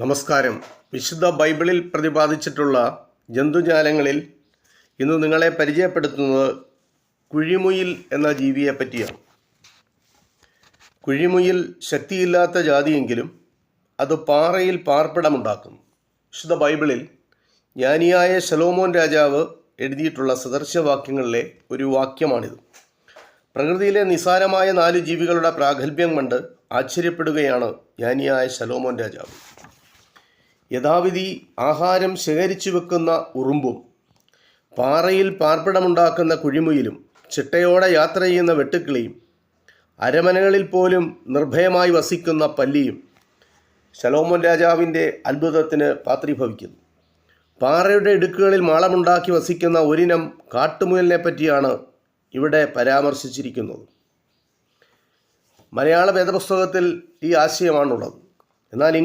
നമസ്കാരം. വിശുദ്ധ ബൈബിളിൽ പ്രതിപാദിച്ചിട്ടുള്ള ജന്തുജാലങ്ങളിൽ ഇന്ന് നിങ്ങളെ പരിചയപ്പെടുത്തുന്നത് കുഴിമുയിൽ എന്ന ജീവിയെ പറ്റിയാണ്. കുഴിമുയിൽ ശക്തിയില്ലാത്ത ജാതിയെങ്കിലും അത് പാറയിൽ പാർപ്പിടമുണ്ടാക്കുന്നു. വിശുദ്ധ ബൈബിളിൽ ജ്ഞാനിയായ ശലോമോൻ രാജാവ് എഴുതിയിട്ടുള്ള സദർശവാക്യങ്ങളിലെ ഒരു വാക്യമാണിത്. പ്രകൃതിയിലെ നിസാരമായ നാല് ജീവികളുടെ പ്രാഗൽഭ്യം കണ്ട് ആശ്ചര്യപ്പെടുകയാണ് ജ്ഞാനിയായ ശലോമോൻ രാജാവ്. യഥാവിധി ആഹാരം ശേഖരിച്ചു വെക്കുന്ന ഉറുമ്പും പാറയിൽ പാർപ്പിടമുണ്ടാക്കുന്ന കുഴിമുയിലും ചിട്ടയോടെ യാത്ര ചെയ്യുന്ന വെട്ടുക്കിളിയും അരമനകളിൽ പോലും നിർഭയമായി വസിക്കുന്ന പല്ലിയും ശലോമോൻ രാജാവിന്റെ അത്ഭുതത്തിന് പാത്രീഭവിക്കുന്നു. പാറയുടെ ഇടുക്കുകളിൽ മാളമുണ്ടാക്കി വസിക്കുന്ന ഒരിനം കാട്ടുമുയലിനെ പറ്റിയാണ് ഇവിടെ പരാമർശിച്ചിരിക്കുന്നത്. മലയാള വേദപുസ്തകത്തിൽ ഈ ആശയമാണുള്ളത്. എന്നാൽ ഇംഗ്ലീഷ്